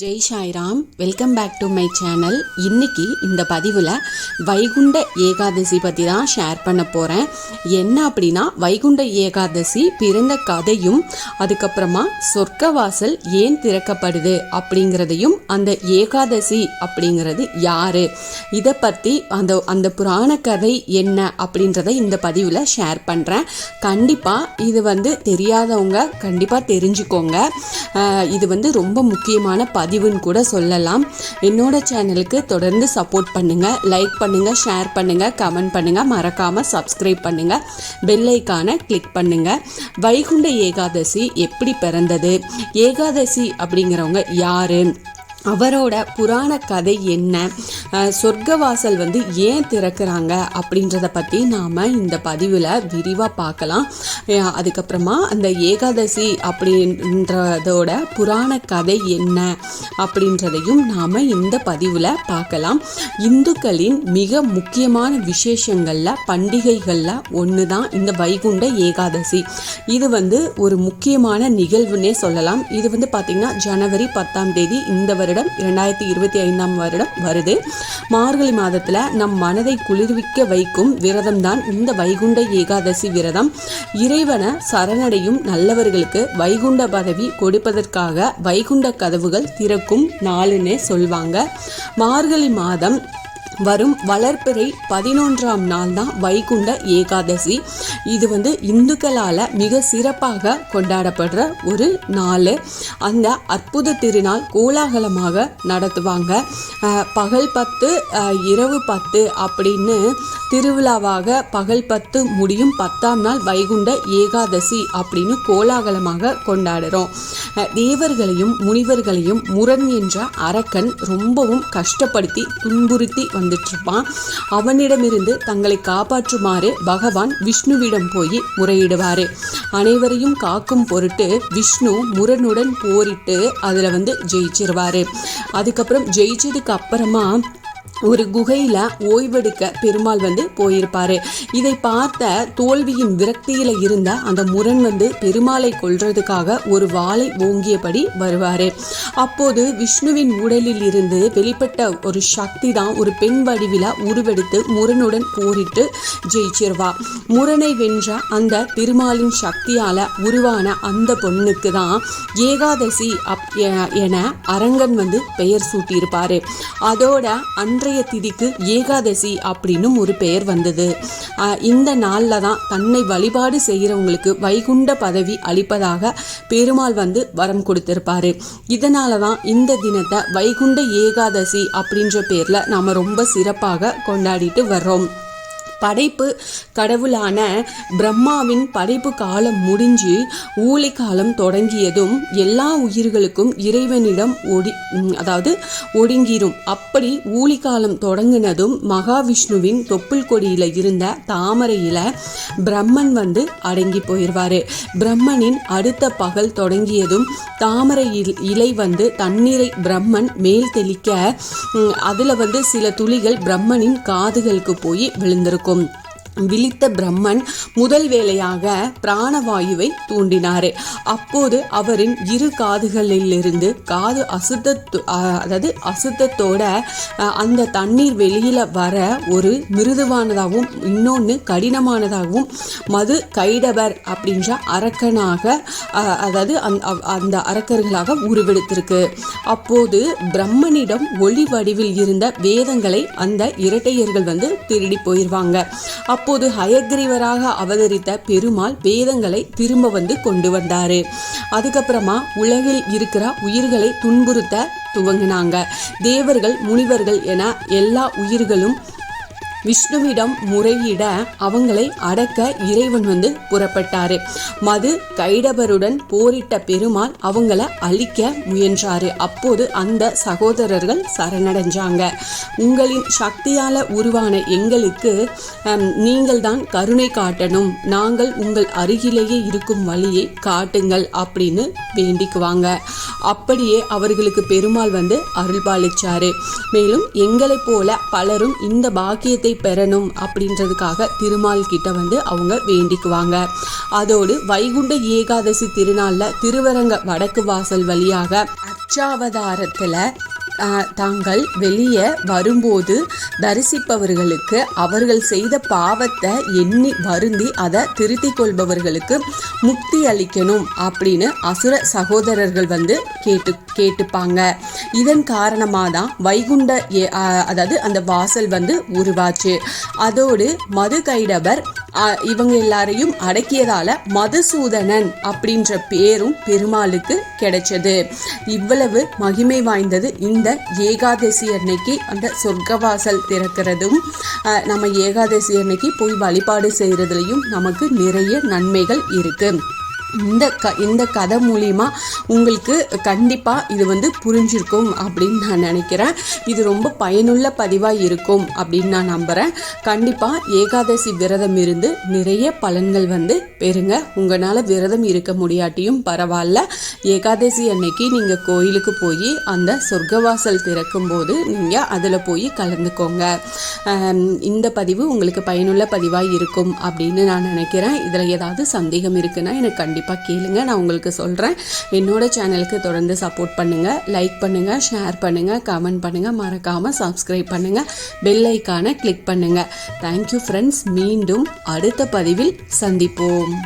Jai Sairam welcome back to my channel இன்னைக்கு இந்த பதிவில் வைகுண்ட ஏகாதசி பற்றி தான் ஷேர் பண்ண போகிறேன் என்ன அப்படின்னா வைகுண்ட ஏகாதசி பிறந்த கதையும் அதுக்கப்புறமா சொர்க்கவாசல் ஏன் திறக்கப்படுது அப்படிங்கிறதையும் அந்த ஏகாதசி அப்படிங்கிறது யாரு இதை பற்றி அந்த அந்த புராண கதை என்ன அப்படின்றத இந்த பதிவில் ஷேர் பண்ணுறேன் கண்டிப்பாக இது வந்து தெரியாதவங்க கண்டிப்பாக தெரிஞ்சுக்கோங்க. இது வந்து ரொம்ப முக்கியமான பதிவுன்னு கூட சொல்லலாம். என்னோட சேனலுக்கு தொடர்ந்து சப்போர்ட் பண்ணுங்க லைக் பண்ணுங்க ஷேர் பண்ணுங்க கமெண்ட் பண்ணுங்க. மறக்காம சப்ஸ்கிரைப் பண்ணுங்க. பெல்லைக்கான கிளிக் பண்ணுங்க. வைகுண்ட ஏகாதசி எப்படி பிறந்தது? ஏகாதசி அப்படிங்கிறவங்க யாரு? அவரோட புராண கதை என்ன? சொர்க்கவாசல் வந்து ஏன் திறக்கிறாங்க அப்படின்றத பற்றி நாம் இந்த பதிவில் விரிவாக பார்க்கலாம். அதுக்கப்புறமா அந்த ஏகாதசி அப்படின்றதோட புராண கதை என்ன அப்படின்றதையும் நாம் இந்த பதிவில் பார்க்கலாம். இந்துக்களின் மிக முக்கியமான விசேஷங்களில் பண்டிகைகளில் ஒன்று தான் இந்த வைகுண்ட ஏகாதசி. இது வந்து ஒரு முக்கியமான நிகழ்வுன்னே சொல்லலாம். இது வந்து பார்த்திங்கன்னா ஜனவரி பத்தாம் தேதி இந்த வருடம் இரண்டாயிரத்தி இருபத்தி ஐந்தாம் வருடம் வருது. மார்கழி மாதத்தில் நம் மனதை குளிர்விக்க வைக்கும் விரதம் தான் இந்த வைகுண்ட ஏகாதசி விரதம். இறைவனை சரணடையும் நல்லவர்களுக்கு வைகுண்ட பதவி கொடுப்பதற்காக வைகுண்ட கதவுகள் திறக்கும் நாளுன்னே சொல்வாங்க. மார்கழி மாதம் வரும் வளர்ப்பிறை பதினொன்றாம் நாள் தான் வைகுண்ட ஏகாதசி. இது வந்து இந்துக்களால் மிக சிறப்பாக கொண்டாடப்படுற ஒரு நாள். அந்த அற்புத திருநாள் கோலாகலமாக நடத்துவாங்க. பகல் பத்து இரவு பத்து அப்படின்னு திருவிழாவாக பகல் பத்து முடியும் பத்தாம் நாள் வைகுண்ட ஏகாதசி அப்படின்னு கோலாகலமாக கொண்டாடுறோம். தேவர்களையும் முனிவர்களையும் முரண் என்ற அரக்கன் ரொம்பவும் கஷ்டப்படுத்தி துன்புறுத்தி வந்து இருப்பான் அவனிடமிருந்து தங்களை காப்பாற்றுமாறு பகவான் விஷ்ணுவிடம் போய் முறையிடுவாரு. அனைவரையும் காக்கும் பொருட்டு விஷ்ணு முரனுடன் போரிட்டு அதுல வந்து ஜெயிச்சிருவாரு. அதுக்கப்புறம் ஜெயிச்சதுக்கு அப்புறமா ஒரு குகையில ஓய்வெடுக்க பெருமாள் வந்து போயிருப்பாரு. இதை பார்த்த தோல்வியின் விரக்தியில இருந்த அந்த முரண் வந்து பெருமாளை கொள்றதுக்காக ஒரு வாளை ஓங்கியபடி வருவாரு. அப்போது விஷ்ணுவின் உடலில் இருந்து வெளிப்பட்ட ஒரு சக்தி தான் ஒரு பெண் வடிவில உருவெடுத்து முரனுடன் போரிட்டு ஜெயிச்சிருவா. முரணை வென்ற அந்த திருமாலின் சக்தியால உருவான அந்த பொண்ணுக்கு தான் ஏகாதசி அப் எ- என அரங்கன் வந்து பெயர் சூட்டியிருப்பாரு. அதோட அன்றைய திதிக்கு ஏகாதசி அப்படின்னும் ஒரு பெயர் வந்தது. இந்த நாளில் தான் தன்னை வழிபாடு செய்கிறவங்களுக்கு வைகுண்ட பதவி அளிப்பதாக பெருமாள் வந்து வரம் கொடுத்திருப்பாரு. இதனால தான் இந்த தினத்தை வைகுண்ட ஏகாதசி அப்படின்ற பேரில் நாம் ரொம்ப சிறப்பாக கொண்டாடிட்டு வர்றோம். படைப்பு கடவுளான பிரம்மாவின் படைப்பு காலம் முடிஞ்சு ஊழி காலம் தொடங்கியதும் எல்லா உயிர்களுக்கும் இறைவனிடம் ஒடி அதாவது ஒடுங்கிரும். அப்படி ஊழி காலம் தொடங்கினதும் மகாவிஷ்ணுவின் தொப்புள் கொடியில் இருந்த தாமரையில் பிரம்மன் வந்து அடங்கி போயிடுவார் பிரம்மனின் அடுத்த பகல் தொடங்கியதும் தாமரை இல்- இலை வந்து தண்ணீரை பிரம்மன் மேல் தெளிக்க அதில் வந்து சில துளிகள் பிரம்மனின் காதுகளுக்கு போய் விழுந்திருக்கும். এরকম விழித்த பிரம்மன் முதல் வேளையாக பிராணவாயுவை தூண்டினாரு. அப்போது அவரின் இரு காதுகளிலிருந்து காது அசுத்த அதாவது அசுத்தத்தோட அந்த தண்ணீர் வெளியில வர ஒரு மிருதுவானதாகவும் இன்னொன்று கடினமானதாகவும் மது கைடபர் அப்படின்ற அரக்கனாக அதாவது அந்த அந்த அரக்கர்களாக உருவெடுத்திருக்கு. அப்போது பிரம்மனிடம் ஒளி வடிவில் இருந்த வேதங்களை அந்த இரட்டையர்கள் வந்து திருடி போயிருவாங்க. அப்போது ஹயக்ரீவராக அவதரித்த பெருமாள் வேதங்களை திரும்ப வந்து கொண்டு வந்தாரு. அதுக்கப்புறமா உலகில் இருக்கிற உயிர்களை துன்புறுத்த துவங்கினாங்க. தேவர்கள் முனிவர்கள் என எல்லா உயிர்களும் விஷ்ணுவிடம் முறையிட அவங்களை அடக்க இறைவன் வந்து புறப்பட்டாரு. மது கைடபருடன் போரிட்ட பெருமாள் அவங்கள அழிக்க முயன்றாரு. அப்போது அந்த சகோதரர்கள் சரணடைஞ்சாங்க. உங்களின் சக்தியால உருவான எங்களுக்கு நீங்கள் தான் கருணை காட்டணும். நாங்கள் உங்கள் அருகிலேயே இருக்கும் வழியை காட்டுங்கள் அப்படின்னு வேண்டிக்குவாங்க. அப்படியே அவர்களுக்கு பெருமாள் வந்து அருள்பாலிச்சாரு. மேலும் எங்களைப் போல பலரும் இந்த பாக்கியத்தை பெறணும் அப்படின்றதுக்காக திருமால் கிட்ட வந்து அவங்க வேண்டிக்குவாங்க. அதோடு வைகுண்ட ஏகாதசி திருநாள்ல திருவரங்க வடக்கு வாசல் வழியாக அச்சாவதாரத்தில் தாங்கள் வெளியே வரும்போது தரிசிப்பவர்களுக்கு அவர்கள் செய்த பாவத்தை எண்ணி வருந்தி அதை திருத்திக் கொள்பவர்களுக்கு முக்தி அளிக்கணும் அப்படின்னு அசுர சகோதரர்கள் வந்து கேட்டு கேட்டுப்பாங்க. இதன் காரணமாக தான் வைகுண்ட ஏ- அதாவது அந்த வாசல் வந்து உருவாச்சு. அதோடு மது கைடபர் இவங்க எல்லாரையும் அடக்கியதால மதுசூதனன் அப்படின்ற பேரும் பெருமாளுக்கு கிடைச்சது. இவ்வளவு மகிமை வாய்ந்தது இந்த ஏகாதசி அன்னைக்கு அந்த சொர்க்கவாசல் திறக்கிறதும் நம்ம ஏகாதசி அன்னைக்கு போய் வழிபாடு செய்கிறதுலையும் நமக்கு நிறைய நன்மைகள் இருக்குது இந்த க இந்த கதை மூலிமா உங்களுக்கு கண்டிப்பாக இது வந்து புரிஞ்சிருக்கும் அப்படின்னு நான் நினைக்கிறேன். இது ரொம்ப பயனுள்ள பதிவாக இருக்கும் அப்படின்னு நான் நம்புகிறேன் கண்டிப்பாக ஏகாதசி விரதம் இருந்து நிறைய பலன்கள் வந்து பெறுங்க. உங்களால் விரதம் இருக்க முடியாட்டியும் பரவாயில்ல. ஏகாதசி அன்னைக்கு நீங்கள் கோயிலுக்கு போய் அந்த சொர்க்கவாசல் திறக்கும் போது நீங்கள் அதில் போய் கலந்துக்கோங்க. இந்த பதிவு உங்களுக்கு பயனுள்ள பதிவாக இருக்கும் அப்படின்னு நான் நினைக்கிறேன். இதில் ஏதாவது சந்தேகம் இருக்குன்னா எனக்கு கண்டிப்பாக கண்டிப்பாக கேளுங்க. நான் உங்களுக்கு சொல்கிறேன் என்னோட சேனலுக்கு தொடர்ந்து சப்போர்ட் பண்ணுங்கள் லைக் பண்ணுங்கள் ஷேர் பண்ணுங்கள் கமெண்ட் பண்ணுங்கள் மறக்காமல் சப்ஸ்கிரைப் பண்ணுங்கள் பெல் ஐக்கானை கிளிக் பண்ணுங்கள் தேங்க்யூ ஃப்ரெண்ட்ஸ் மீண்டும் அடுத்த பதிவில் சந்திப்போம்.